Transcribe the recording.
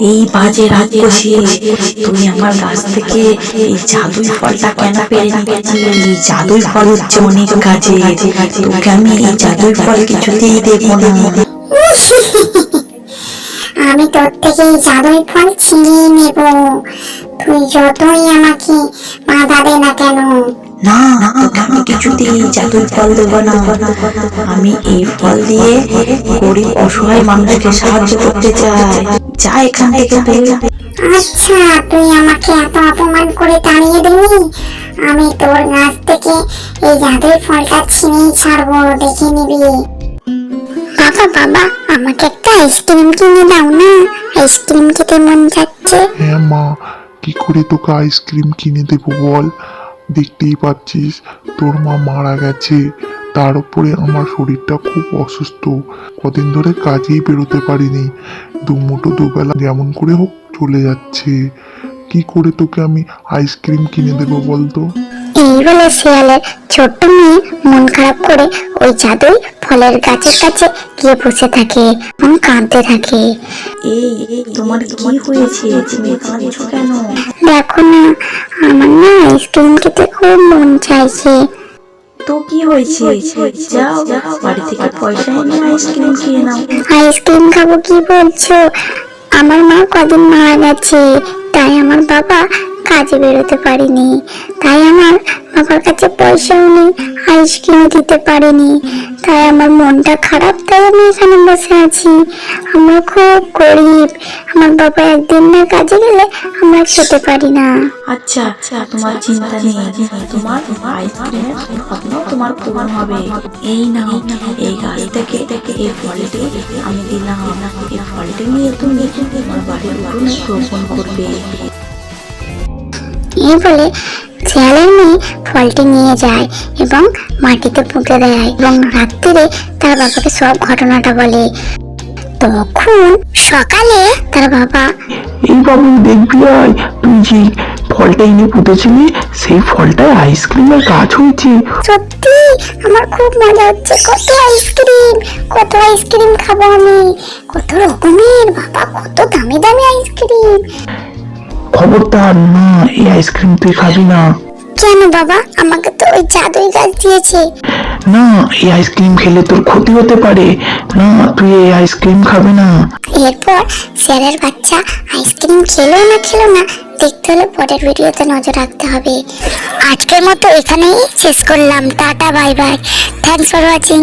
এই বাজে রাত বসিস তুই আমার গাছ থেকে এই জাদুই ফলটা কেন পেরে নিচ্ছিস এই জাদুই ফল হচ্ছে অনেক কাজে। তোকে আমি এই জাদুই ফল কিছুতেই দেবো না। আমি তোর থেকে এই জাদুই ফল ছিনিয়ে নেব। তুই যতই আমাকে বাধা দে না কেন। না আমি কিছুতেই জাদুই ফল দেবো না। আমি এই ফল দিয়ে গরিব অসহায় মানুষকে সাহায্য করতে চাই। যা এখান থেকে আচ্ছা তুই আমাকে এত অপমান করে তাড়িয়ে দিবি আমি তোর গাছ থেকে এই জাদুই ফলটা ছিনিয়ে ছাড়বো দেখে নিবি। বাবা বাবা আমাকে একটা আইসক্রিম কিনে দাও না? আইসক্রিম খেতে মন যাচ্ছে? হ্যাঁ মা কি করে তোকে আইসক্রিম কিনে দেবো বল? দেখতেই পাচ্ছিস তোর মা মারা গেছে। তার উপরে আমার শরীরটা খুব অসুস্থ। কদিন ধরে কাজেই বেরোতে পারিনি। দুমুটো দুবেলা যেমন করে হোক চলে যাচ্ছে। কি করে তোকে আমি আইসক্রিম কিনে দেবো বলতো? এই বলে শিয়ালের ছোট্ট মেয়ে। মন খারাপ করে ওই জাদুই ফলের গাছের কাছে গিয়ে বসে থাকে। এবং কাঁদতে থাকে। এই তোমার কি হয়েছে? তুমি কাঁদছো কেন? দেখো না আমার না আইসক্রিম খেতে খুব মন চাইছে। তো কি হয়েছে? যাও বাড়ি থেকে পয়সা এনে আইসক্রিম খেয়ে নাও। আইসক্রিম খাব কি বলছো? আমার মা কদিন মারা গেছে তাই আমার বাবা কাজে বেরোতে পারিনি। তাই আমার বাবার কাছে পয়সাও নেই আইসক্রিম দিতে পারিনি। তাই আমার মনটা খারাপ, তাই আমি এখানে বসে আছি। আমরা খুব গরিব। আমার বাবা একদিন না কাজে গেলে আমরা খেতে পারি না। আচ্ছা আচ্ছা তোমার চিন্তা নেই। তোমার আইসক্রিমের স্বপ্ন তোমার পূরণ হবে। এই নাও, এই গাছ থেকে এই ফলটি আমি দিলাম। এই ফলটি নিয়ে তুমি তোমার বাড়ির উঠোনে রোপণ করবে। এই বলে শিয়ালের মেয়ে ফলটি নিয়ে যায় এবং মাটিতে পুঁতে দেয় এবং রাত্রিরে তার বাবাকে সব ঘটনাটা বলে। তখন সকালে তার বাবা এই বাবু দেখবি আয়। তুই যে ফলটা এনে পুঁতেছিলি সেই ফলটায় আইসক্রিমের গাছ হয়েছে। সত্যি? আমার খুব মজা হচ্ছে। কত আইসক্রিম কত আইসক্রিম খাব আমি। কত রকমের বাবা কত দামি দামি আইসক্রিম। খবরদার না এই আইসক্রিম তুই খাবি না। কেন বাবা আমাকে তো ওই জাদুই গাছ দিয়েছে। না এই আইসক্রিম খেলে তোর ক্ষতি হতে পারে। না তুই এই আইসক্রিম খাবি না। এরপর শেয়ালের বাচ্চা আইসক্রিম খেলো না খেলো না দেখতে হলে পরের ভিডিওতে নজর রাখতে হবে। আজকের মতো এখানেই শেষ করলাম। Tata bye bye. Thanks for watching